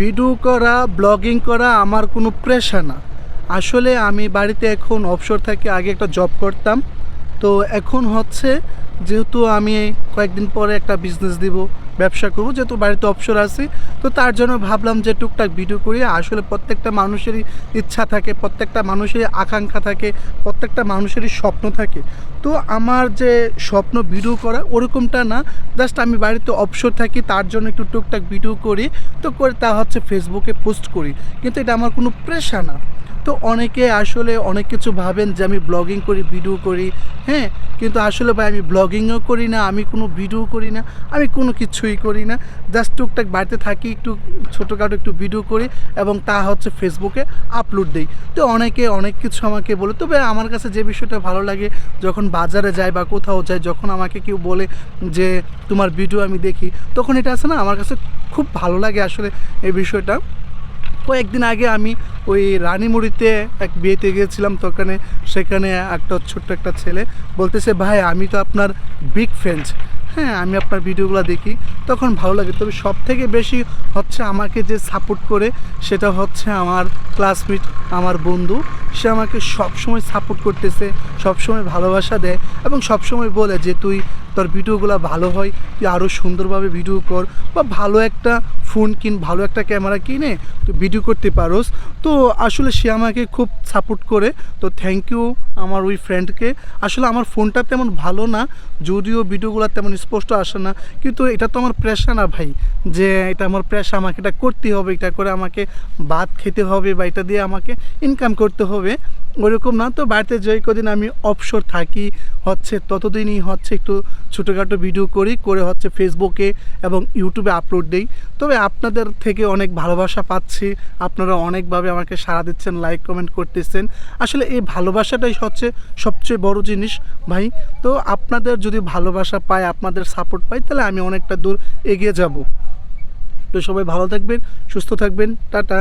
Video করা, blogging করা আমার কোনো প্রেশা না। আসলে আমি বাড়িতে এখন অবসর থাকি আগে একটা জব করতাম। তো এখন হচ্ছে যেহেতু আমি কয়েকদিন পরে একটা বিজনেস দিব, ব্যবসা করব, যেহেতু বাড়িতে অবসর আছি, তো তার জন্য ভাবলাম যে টুকটাক ভিডিও করি। আসলে প্রত্যেকটা মানুষেরই ইচ্ছা থাকে, প্রত্যেকটা মানুষেরই আকাঙ্ক্ষা থাকে, প্রত্যেকটা মানুষেরই স্বপ্ন থাকে। তো আমার যে স্বপ্ন ভিডিও করা ওরকমটা না জাস্ট আমি বাড়িতে অবসর থাকি, তার জন্য একটু টুকটাক ভিডিও করি, তো করে তা হচ্ছে ফেসবুকে পোস্ট করি। কিন্তু এটা আমার কোনো প্রেশা না। তো অনেকে আসলে অনেক কিছু ভাবেন যে আমি ব্লগিং করি ভিডিও করি হ্যাঁ? কিন্তু আসলে ভাই আমি ব্লগিংও করি না, আমি কোনো ভিডিও করি না, আমি কোনো কিছুই করি না। জাস্ট টুকটাক বাড়িতে থাকি, একটু ছোটোখাটো একটু ভিডিও করি এবং তা হচ্ছে ফেসবুকে আপলোড দিই। তো অনেকে অনেক কিছু আমাকে বলে, তবে আমার কাছে যে বিষয়টা ভালো লাগে, যখন বাজারে যাই বা কোথাও যাই, যখন আমাকে কেউ বলে যে, তোমার ভিডিও আমি দেখি, তখন এটা আছে না, আমার কাছে খুব ভালো লাগে আসলে এই বিষয়টা। কয়েকদিন আগে আমি ওই রানীমুড়িতে এক বিয়েতে গিয়েছিলাম তো ওখানে, সেখানে একটা ছোট্ট একটা ছেলে বলতেছে, ভাই, আমি তো আপনার বিগ ফ্রেন্ড হ্যাঁ আমি আপনার ভিডিওগুলো দেখি। তখন ভালো লাগে, তবে সব থেকে বেশি হচ্ছে আমাকে যে সাপোর্ট করে, সেটা হচ্ছে আমার ক্লাসমেট আমার বন্ধু। সে আমাকে সবসময় সাপোর্ট করতেছে, সবসময় ভালোবাসা দেয় এবং সবসময় বলে যে, তুই তোর ভিডিওগুলো ভালো হয়, তুই আরও সুন্দরভাবে ভিডিও কর বা ভালো একটা ফোন কিন, ভালো একটা ক্যামেরা কিনে, তুই ভিডিও করতে পারোস। তো আসলে সে আমাকে খুব সাপোর্ট করে। তো থ্যাংক ইউ আমার ওই ফ্রেন্ডকে আসলে আমার ফোনটা তেমন ভালো না, যদিও ভিডিওগুলো তেমন স্পষ্ট আসে না। কিন্তু এটা তো আমার প্রেশা না ভাই, যে এটা আমার প্রেশা আমাকে এটা করতে হবে, এটা করে আমাকে ভাত খেতে হবে বা এটা দিয়ে আমাকে ইনকাম করতে হবে। ওরকম না। তো বাড়িতে যে কদিন আমি অবসর থাকি, হচ্ছে ততদিনই হচ্ছে একটু ছোটোখাটো ভিডিও করি, করে হচ্ছে ফেসবুকে এবং ইউটিউবে আপলোড দিই। তবে আপনাদের থেকে অনেক ভালোবাসা পাচ্ছি। আপনারা অনেকভাবে আমাকে সাড়া দিচ্ছেন লাইক কমেন্ট করতেছেন। আসলে এই ভালোবাসাটাই হচ্ছে সবচেয়ে বড় জিনিস ভাই। তো আপনাদের যদি ভালোবাসা পাই আপনাদের সাপোর্ট পাই তাহলে আমি অনেকটা দূর এগিয়ে যাব। তো সবাই ভালো থাকবেন, সুস্থ থাকবেন। টাটা।